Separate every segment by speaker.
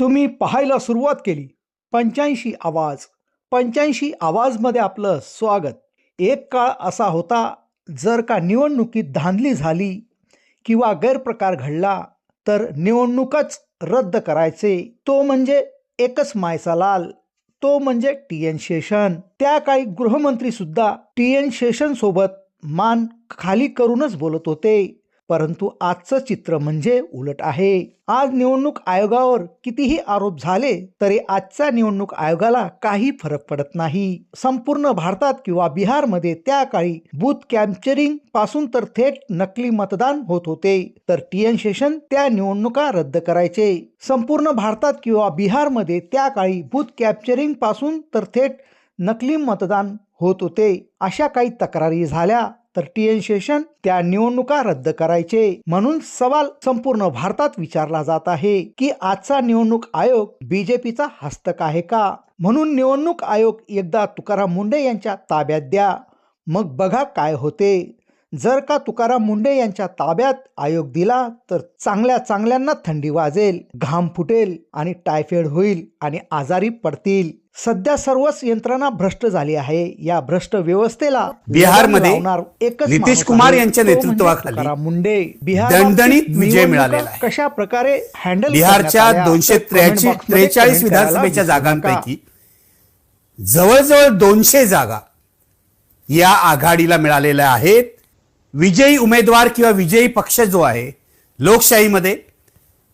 Speaker 1: तुम्ही पाहायला सुरुवात केली. पंच्याऐंशी आवाज. पंच्याऐंशी आवाजमध्ये आपलं स्वागत. एक काळ असा होता जर का निवडणुकीत धांदली झाली किंवा गैरप्रकार घडला तर निवडणूकच रद्द करायचे. तो म्हणजे एकच मायचा लाल तो म्हणजे टी एन शेषन. त्या काळी गृहमंत्री सुद्धा टी एन शेषन सोबत मान खाली करूनच बोलत होते. परंतु आजचं चित्र म्हणजे उलट आहे. आज निवडणूक आयोगावर कितीही आरोप झाले तरी आजच्या निवडणूक आयोगाला काही फरक पडत नाही. संपूर्ण भारतात किंवा बिहारमध्ये त्या काळी बूथ कॅप्चरिंगपासून तर थेट नकली मतदान होत होते. तर टी एन शेषन त्या निवडणुका रद्द करायचे. संपूर्ण भारतात किंवा बिहारमध्ये त्या काळी बूथ कॅप्चरिंगपासून तर थेट नकली मतदान होत होते. अशा काही तक्रारी झाल्या. तर टी एन शेषन त्या निवडणुका रद्द करायचे. म्हणून सवाल संपूर्ण भारतात विचारला जात आहे की आजचा निवडणूक आयोग बीजेपीचा हस्तक आहे का? म्हणून निवडणूक आयोग एकदा तुकाराम मुंडे यांच्या ताब्यात द्या. मग बघा काय होते. जर का तुकाराम मुंडे यांच्या ताब्यात आयोग दिला तर चांगल्या चांगल्यांना थंडी वाजेल घाम फुटेल आणि टायफॉइड होईल आणि आजारी पडतील. सध्या सर्वच यंत्रणा भ्रष्ट झाली आहे. या भ्रष्ट व्यवस्थेला
Speaker 2: बिहारमध्ये नितीश कुमार यांच्या
Speaker 1: तो म्हणजे
Speaker 2: नेतृत्वाखाली
Speaker 1: मुंडे बिहार
Speaker 2: दणदणीत विजय मिळालेला आहे.
Speaker 1: कशा प्रकारे हँडल
Speaker 2: बिहारच्या दोनशे त्रेचाळीस विधानसभेच्या जागांपैकी जवळजवळ दोनशे जागा या आघाडीला मिळालेल्या आहेत. विजयी उमेदवार किंवा विजयी पक्ष जो आहे लोकशाहीमध्ये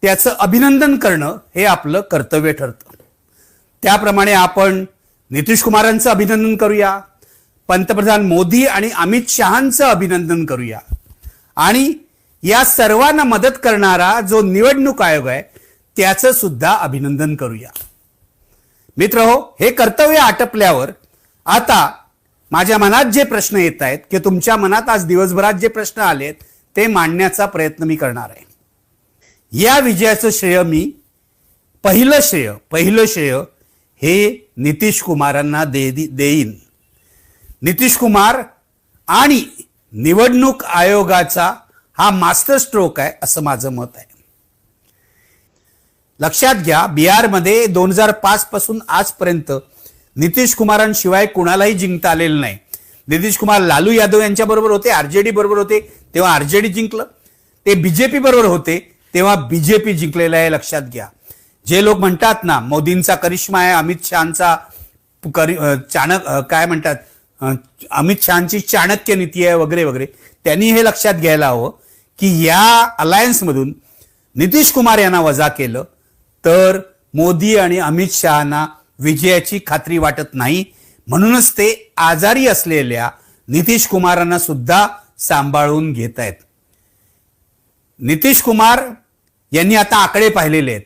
Speaker 2: त्याचं अभिनंदन करणं हे आपलं कर्तव्य ठरतं. त्याप्रमाणे आपण नितीश कुमारांचं अभिनंदन करूया पंतप्रधान मोदी आणि अमित शहांचं अभिनंदन करूया. आणि या सर्वांना मदत करणारा जो निवडणूक आयोग आहे त्याचं सुद्धा अभिनंदन करूया. मित्र हो हे कर्तव्य आटपल्यावर आता माझ्या मनात जे प्रश्न येत आहेत की तुमच्या मनात आज दिवसभरात जे प्रश्न आलेत ते मांडण्याचा प्रयत्न मी करणार आहे. या विजयाचं श्रेय मी पहिलं श्रेय पहिलं श्रेय हे नितीश कुमारांना दे देईन. नितीश कुमार आणि निवडणूक आयोगाचा हा मास्टर स्ट्रोक आहे असं माझं मत आहे. लक्षात घ्या बिहारमध्ये दोन हजार पाच पासून आजपर्यंत नितीश कुमारांशिवाय कुणालाही जिंकता आलेलं नाही. नितीश कुमार लालू यादव यांच्या बरोबर होते आरजेडी बरोबर होते तेव्हा आरजेडी जिंकलं. ते बीजेपी बरोबर होते तेव्हा बीजेपी जिंकलेलं आहे लक्षात घ्या. जे लोक म्हणतात ना मोदींचा करिश्मा आहे अमित शहाचा करि चाणक काय म्हणतात अमित शहाची चाणक्य नीती आहे वगैरे वगैरे. त्यांनी हे लक्षात घ्यायला हवं की या अलायन्समधून नितीश कुमार यांना वजा केलं तर मोदी आणि अमित शहाना विजयाची खात्री वाटत नाही. म्हणूनच ते आजारी असलेल्या नितीश कुमारांना सुद्धा सांभाळून घेत आहेत नितीश कुमार यांनी आता आकडे पाहिलेले आहेत.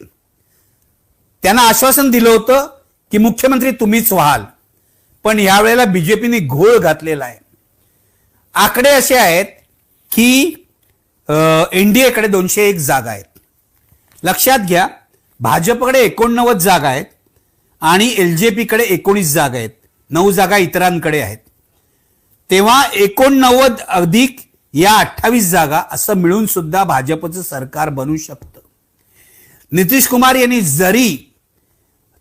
Speaker 2: त्यांना आश्वासन दिलं होतं की मुख्यमंत्री तुम्हीच व्हाल. पण यावेळेला बीजेपीने घोळ घातलेला आहे. आकडे असे आहेत की एनडीएकडे दोनशे एक जागा आहेत. लक्षात घ्या भाजपकडे एकोणनव्वद जागा आहेत आणि एल जे पीकडे एकोणीस जागा आहेत. नऊ जागा इतरांकडे आहेत. तेव्हा एकोणनव्वद अधिक या अठ्ठावीस जागा असं मिळून सुद्धा भाजपचं सरकार बनू शकतं. नितीश कुमार यांनी जरी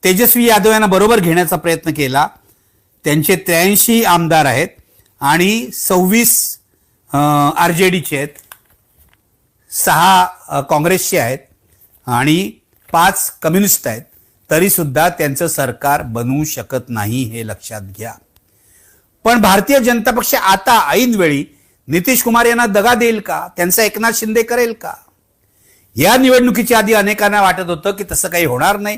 Speaker 2: तेजस्वी यादव यांना बरोबर घेण्याचा प्रयत्न केला. त्यांचे त्र्याऐंशी आमदार आहेत आणि सव्वीस आर जे डीचे आहेत. सहा काँग्रेसचे आहेत आणि पाच कम्युनिस्ट आहेत. तरी सुद्धा त्यांचं सरकार बनवू शकत नाही हे लक्षात घ्या. पण भारतीय जनता पक्ष आता ऐनवेळी नितीश कुमार यांना दगा देईल का? त्यांचा एकनाथ शिंदे करेल का? या निवडणुकीच्या आधी अनेकांना वाटत होतं की तसं काही होणार नाही.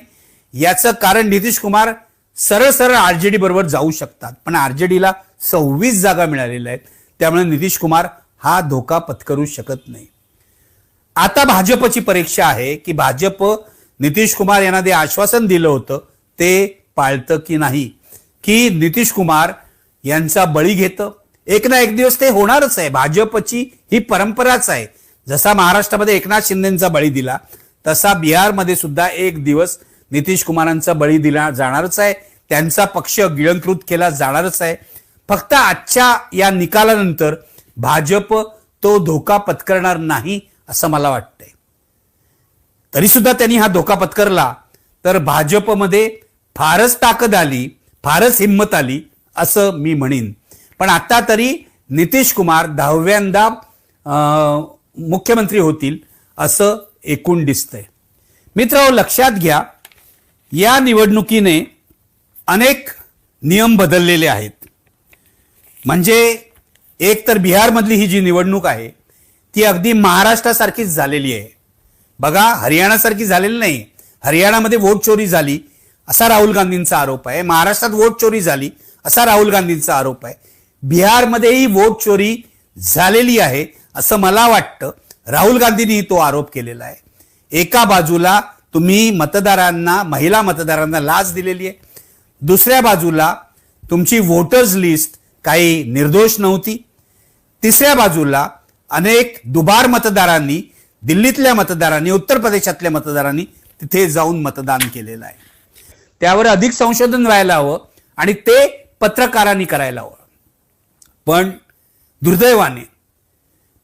Speaker 2: याचं कारण नितीश कुमार सरळ सरळ आरजेडी बरोबर जाऊ शकतात. पण आरजेडीला सव्वीस जागा मिळालेल्या आहेत. त्यामुळे नितीश कुमार हा धोका पत्करू शकत नाही. आता भाजपची परीक्षा आहे की भाजप नितीश कुमार यांना जे आश्वासन दिलं होतं ते पाळतं की नाही? की नितीश कुमार यांचा बळी घेतं? एक ना एक दिवस ते होणारच आहे. भाजपची ही परंपराच आहे. जसा महाराष्ट्रामध्ये एकनाथ शिंदेचा बळी दिला तसा बिहारमध्ये सुद्धा एक दिवस नितीश कुमारांचा बळी दिला जाणारच आहे. त्यांचा पक्ष गिळंकृत केला जाणारच आहे. फक्त आजच्या या निकालानंतर भाजप तो धोका पत्करणार नाही असं मला वाटतंय. तरी सुद्धा त्यांनी हा धोका पत्करला तर भाजपमध्ये फारच ताकद आली फारच हिंमत आली असं मी म्हणेन. पण आता तरी नितीश कुमार दहाव्यांदा अं, मुख्यमंत्री होतील असं एकूण दिसतंय. मित्र लक्षात घ्या या निवडणुकीने अनेक नियम बदललेले आहेत. म्हणजे एक तर बिहारमधली ही जी निवडणूक आहे ती अगदी महाराष्ट्रासारखीच झालेली आहे. बघा हरियाणासारखी झालेली नाही. हरियाणामध्ये वोट चोरी झाली असा राहुल गांधींचा आरोप आहे. महाराष्ट्रात वोट चोरी झाली असा राहुल गांधींचा आरोप आहे. बिहारमध्येही वोट चोरी झालेली आहे असं मला वाटतं. राहुल गांधींनी तो आरोप केलेला आहे. एका बाजूला तुम्ही मतदारांना महिला मतदारांना लाच दिलेली आहे. दुसऱ्या बाजूला तुमची वोटर्स लिस्ट काही निर्दोष नव्हती. तिसऱ्या बाजूला अनेक दुबार मतदारांनी दिल्लीतल्या मतदारांनी उत्तर प्रदेशातल्या मतदारांनी तिथे जाऊन मतदान केलेलं आहे. त्यावर अधिक संशोधन व्हायला हवं आणि ते पत्रकारांनी करायला हवं. पण दुर्दैवाने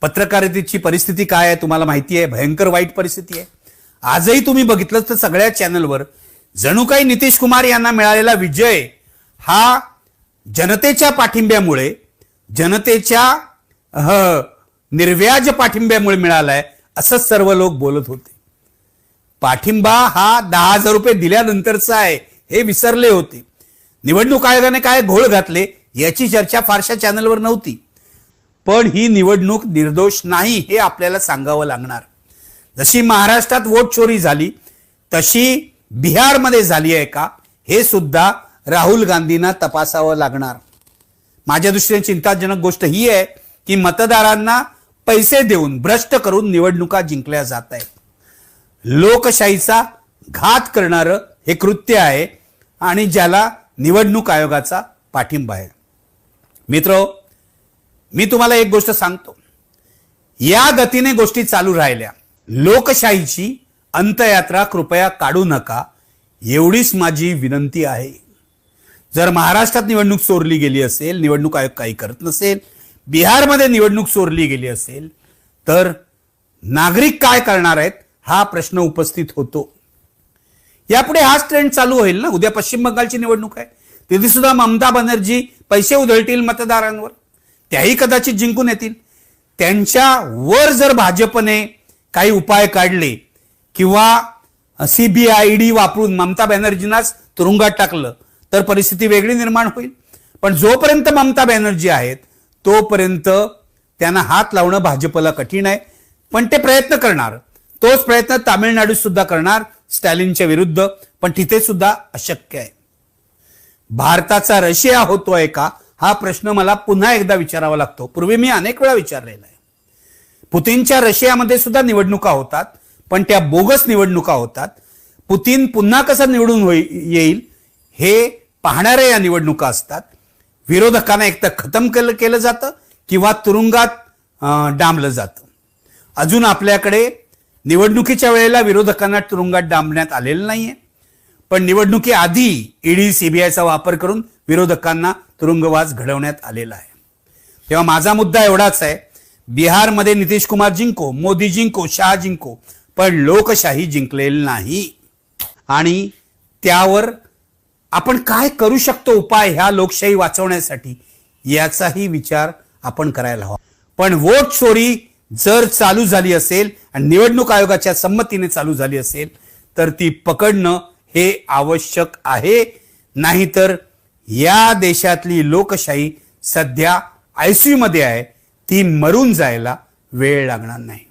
Speaker 2: पत्रकारितेची परिस्थिती काय आहे तुम्हाला माहिती आहे? भयंकर वाईट परिस्थिती आहे. आजही तुम्ही बघितलं तर सगळ्या चॅनलवर जणू काही नितीश कुमार यांना मिळालेला विजय हा जनतेच्या पाठिंब्यामुळे जनतेच्या ह, निर्व्याज पाठिंब्यामुळे मिळालाय असं सर्व लोक बोलत होते. पाठिंबा हा दहा हजार रुपये दिल्यानंतरचा आहे हे विसरले होते. निवडणूक आयोगाने काय घोळ घातले याची चर्चा फारशा चॅनलवर नव्हती. पण ही निवडणूक निर्दोष नाही हे आपल्याला सांगावं लागणार. जशी महाराष्ट्रात वोट चोरी झाली तशी बिहारमध्ये झाली आहे का हे सुद्धा राहुल गांधींना तपासावं लागणार. माझ्या दृष्टीने चिंताजनक गोष्ट ही आहे की मतदारांना पैसे देऊन भ्रष्ट करून निवडणुका जिंकल्या जात आहेत. लोकशाहीचा घात करणारं हे कृत्य आहे आणि ज्याला निवडणूक आयोगाचा पाठिंबा आहे. मित्र मी तुम्हाला एक गोष्ट सांगतो. या गतीने गोष्टी चालू राहिल्या. लोकशाहीची अंतयात्रा कृपया काढू नका एवढीच माझी विनंती आहे. जर महाराष्ट्रात निवडणूक चोरली गेली असेल निवडणूक आयोग काही करत नसेल बिहारमध्ये निवडणूक चोरली गेली असेल तर नागरिक काय करणार आहेत हा प्रश्न उपस्थित होतो. यापुढे हाच ट्रेंड चालू होईल ना? उद्या पश्चिम बंगालची निवडणूक आहे. तिथे सुद्धा ममता बनर्जी पैसे उधळतील मतदारांवर. त्याही कदाचित जिंकून येतील. त्यांच्या वर जर भाजपने काही उपाय काढले किंवा सीबीआयडी वापरून ममता बॅनर्जींनाच तुरुंगात टाकलं तर परिस्थिती वेगळी निर्माण होईल. पण जोपर्यंत ममता बॅनर्जी आहेत तोपर्यंत त्यांना हात लावणं भाजपला कठीण आहे. पण ते प्रयत्न करणार. तोच प्रयत्न तामिळनाडूत सुद्धा करणार स्टॅलिनच्या विरुद्ध पण तिथे सुद्धा अशक्य आहे. भारताचा रशिया होतोय का? हा प्रश्न मला पुन्हा एकदा विचारावा लागतो. पूर्वी मी अनेक वेळा विचारलेला आहे. पुतीनच्या रशियामध्ये सुद्धा निवडणुका होतात पण त्या बोगस निवडणुका होतात. पुतीन पुन्हा कसा निवडून होई येईल हे पाहणाऱ्या या निवडणुका असतात. विरोधकांना एकतर खतम केलं केलं जातं किंवा तुरुंगात डांबलं जातं. अजून आपल्याकडे निवडणुकीच्या वेळेला विरोधकांना तुरुंगात डांबण्यात आलेलं नाहीये. पण निवडणुकीआधी ईडी सीबीआयचा वापर करून विरोधकांना तुरुंगवास घडवण्यात आलेला आहे. तेव्हा माझा मुद्दा एवढाच आहे बिहारमध्ये नितीश कुमार जिंको मोदी जिंको शहा जिंको पण लोकशाही जिंकलेली नाही. आणि त्यावर आपण काय करू शकतो उपाय ह्या लोकशाही वाचवण्यासाठी याचाही विचार आपण करायला हवा. पण वोट चोरी जर चालू झाली असेल आणि निवडणूक आयोगाच्या संमतीने चालू झाली असेल तर ती पकडणं हे आवश्यक आहे. नाहीतर या देशातली लोकशाही सध्या आयसीयू मध्ये आहे. ती मरून जायला वेळ लागणार नाही.